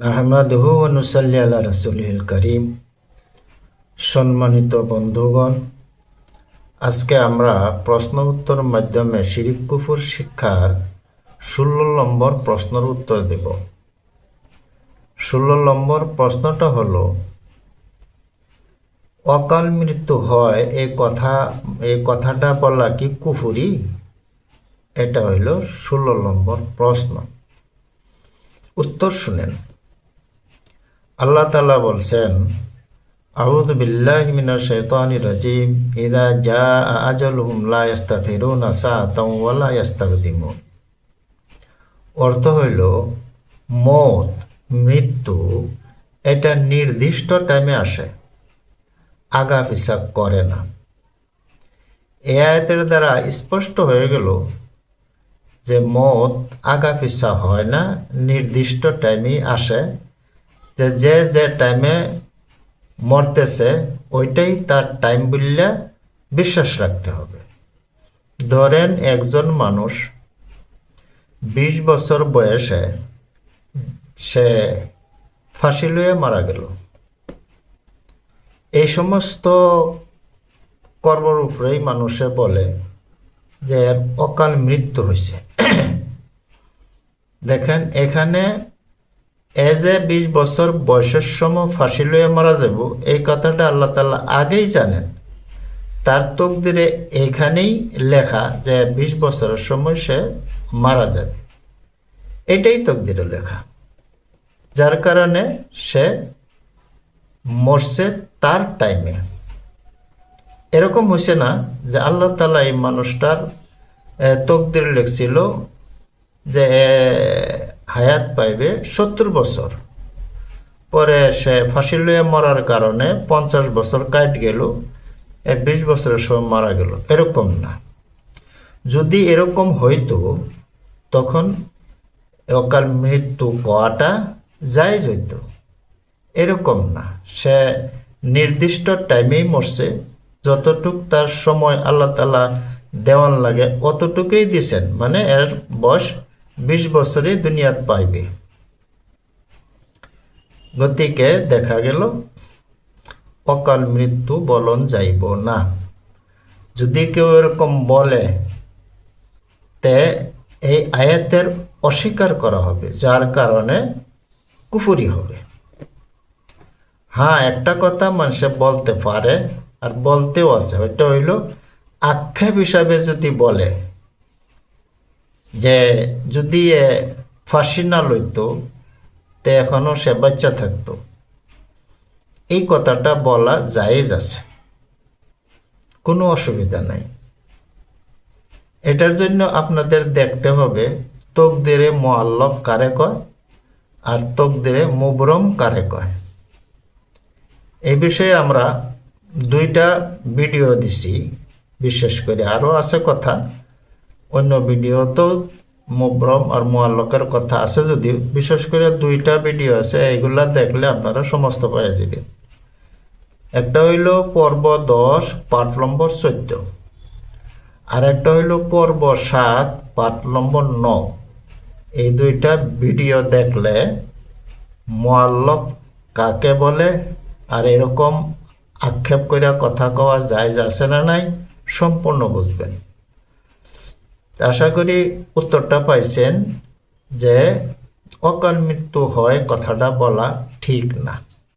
আল্লাহ রসুলহিল করিম। সম্মানিত বন্ধুগণ, আজকে আমরা প্রশ্ন উত্তর মাধ্যমে শিরিক কুফুর শিক্ষার ষোলো নম্বর প্রশ্নের উত্তর দেব। ষোলো নম্বর প্রশ্নটা হল, অকাল মৃত্যু হয় এই কথা এই কথাটা বলা কি কুফুরি? এটা হইল ষোলো নম্বর প্রশ্ন। উত্তর শুনেন। আল্লাহ তালা বলছেন, আউযু বিল্লাহি মিনাশ শাইতানির রাজিম, ইযা জাআ আজালুহুম লা ইস্তাখিরুনা সাআতাও ওয়া লা ইস্তাকদিমুন অর্থ হইল, মত, মৃত্যু, এটা নির্দিষ্ট টাইমে আসে, আগা পিছা করে না। এ আয়াতের দ্বারা স্পষ্ট হয়ে গেল যে মত আগা পিছা হয় না, নির্দিষ্ট টাইমে আসে যে যে যে টাইমে মরতেছে, ওইটাই তার টাইম বললে বিশ্বাস রাখতে হবে। ধরেন একজন মানুষ বিশ বছর বয়সে সে ফাঁসি লয়ে মারা গেল। এই সমস্ত কর্মর উপরেই মানুষে বলে যে অকাল মৃত্যু হয়েছে দেখেন, এখানে এ বিশ বছর বয়সের সময় ফাঁসি লইয়া মারা যাব, এই কথাটা আল্লাহ তাল্লাহ আগেই জানেন। তার তকদিরে এখানেই লেখা যে বিশ বছরের সময় সে মারা যাবে। এটাই তকদিরে লেখা। যার কারণে সে মরছে তার টাইমে এরকম হয়েছে না যে আল্লাহ তালা এই মানুষটার তকদির লেখছিল যে হায়াত পাইবে সত্তর বছর। পরে সে ফাঁসি লইয়া মরার কারণে পঞ্চাশ বছর কাট গেল বিশ বছরের সময় মারা গেল। এরকম না। যদি এরকম হইতো, তখন অকাল মৃত্যু পাওয়াটা জায়জ হইতো। এরকম না। সে নির্দিষ্ট টাইমেই মরছে, যতটুক তার সময় আল্লাহ তালা দেওয়ান লাগে অতটুকুই দিছেন। মানে এর বয়স বিশ বছরই দুনিয়াত পাইবে। গতিকে দেখা গেল, অকাল মৃত্যু বলন যাইব না। যদি কেউ এরকম বলে, তে এই আয়াতের অস্বীকার করা হবে, যার কারণে কুফুরি হবে। হ্যাঁ একটা কথা মানুষে বলতে পারে আর বলতেও আছে। ওইটা হইল, আক্ষেপ হিসাবে যদি বলে যে যদি এ ফাঁসি না লইতো, তে এখনও সে বাচ্চা থাকতো। এই কথাটা বলা জায়েজ আছে। কোনো অসুবিধা নাই। এটার জন্য আপনাদের দেখতে হবে, তকদিরে মোয়াল্লক কারে কয় আর তকদিরে মুবরম কারে কয়। এই বিষয়ে আমরা দুইটা ভিডিও দিছি, বিশেষ করে আরও আছে কথা। অন্য ভিডিওতেও মুবরম আর মোয়াল্লকের কথা আছে যদিও। বিশেষ করে দুইটা ভিডিও আছে, এইগুলা দেখলে আপনারা সমস্ত পাওয়া যাবে একটা হইল পর্ব দশ, পাঠ নম্বর চোদ্দ। আর একটা হইল পর্ব সাত, পাঠ নম্বর ন। এই দুইটা ভিডিও দেখলে মোয়াল্লক কাকে বলে আর এরকম আক্ষেপ করে কথা কওয়া যায় আছে না নাই, সম্পূর্ণ বুঝবেন। আশা করি উত্তরটা পাইছেন যে অকাল মৃত্যু হয় কথাটা বলা ঠিক না।